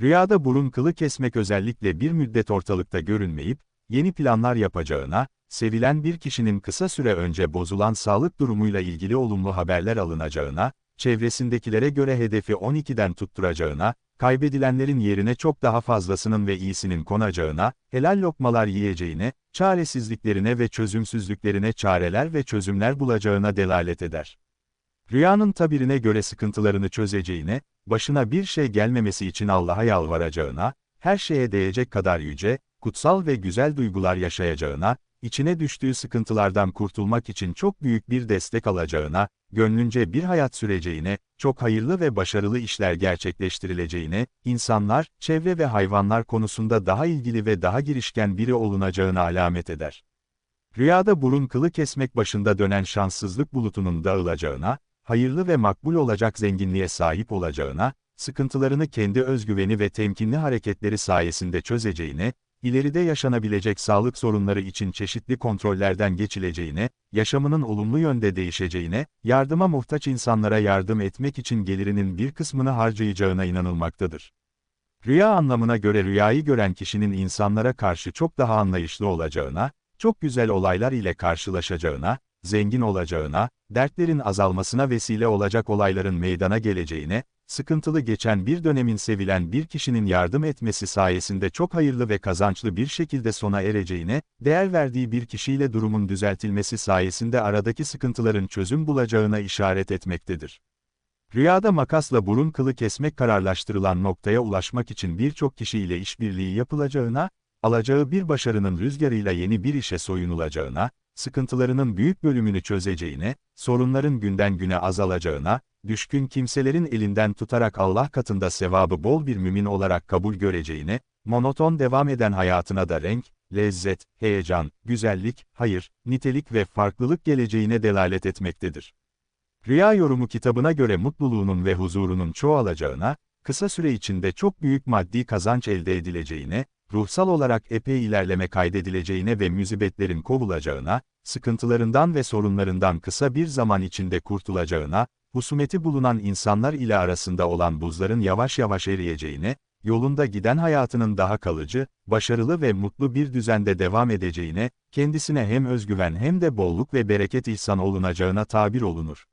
Rüyada burun kılı kesmek özellikle bir müddet ortalıkta görünmeyip, yeni planlar yapacağına, sevilen bir kişinin kısa süre önce bozulan sağlık durumuyla ilgili olumlu haberler alınacağına, çevresindekilere göre hedefi 12'den tutturacağına, kaybedilenlerin yerine çok daha fazlasının ve iyisinin konacağına, helal lokmalar yiyeceğine, çaresizliklerine ve çözümsüzlüklerine çareler ve çözümler bulacağına delalet eder. Rüyanın tabirine göre sıkıntılarını çözeceğine, başına bir şey gelmemesi için Allah'a yalvaracağına, her şeye değecek kadar yüce, kutsal ve güzel duygular yaşayacağına, içine düştüğü sıkıntılardan kurtulmak için çok büyük bir destek alacağına, gönlünce bir hayat süreceğine, çok hayırlı ve başarılı işler gerçekleştirileceğine, insanlar, çevre ve hayvanlar konusunda daha ilgili ve daha girişken biri olunacağına alamet eder. Rüyada burun kılı kesmek başında dönen şanssızlık bulutunun dağılacağına, hayırlı ve makbul olacak zenginliğe sahip olacağına, sıkıntılarını kendi özgüveni ve temkinli hareketleri sayesinde çözeceğine, ileride yaşanabilecek sağlık sorunları için çeşitli kontrollerden geçileceğine, yaşamının olumlu yönde değişeceğine, yardıma muhtaç insanlara yardım etmek için gelirinin bir kısmını harcayacağına inanılmaktadır. Rüya anlamına göre rüyayı gören kişinin insanlara karşı çok daha anlayışlı olacağına, çok güzel olaylar ile karşılaşacağına, zengin olacağına, dertlerin azalmasına vesile olacak olayların meydana geleceğine, sıkıntılı geçen bir dönemin sevilen bir kişinin yardım etmesi sayesinde çok hayırlı ve kazançlı bir şekilde sona ereceğine, değer verdiği bir kişiyle durumun düzeltilmesi sayesinde aradaki sıkıntıların çözüm bulacağına işaret etmektedir. Rüyada makasla burun kılı kesmek kararlaştırılan noktaya ulaşmak için birçok kişiyle işbirliği yapılacağına, alacağı bir başarının rüzgarıyla yeni bir işe soyunulacağına, sıkıntılarının büyük bölümünü çözeceğine, sorunların günden güne azalacağına, düşkün kimselerin elinden tutarak Allah katında sevabı bol bir mümin olarak kabul göreceğine, monoton devam eden hayatına da renk, lezzet, heyecan, güzellik, hayır, nitelik ve farklılık geleceğine delalet etmektedir. Rüya yorumu kitabına göre mutluluğunun ve huzurunun çoğalacağına, kısa süre içinde çok büyük maddi kazanç elde edileceğine, ruhsal olarak epey ilerleme kaydedileceğine ve müzibetlerin kovulacağına, sıkıntılarından ve sorunlarından kısa bir zaman içinde kurtulacağına, husumeti bulunan insanlar ile arasında olan buzların yavaş yavaş eriyeceğine, yolunda giden hayatının daha kalıcı, başarılı ve mutlu bir düzende devam edeceğine, kendisine hem özgüven hem de bolluk ve bereket ihsan olunacağına tabir olunur.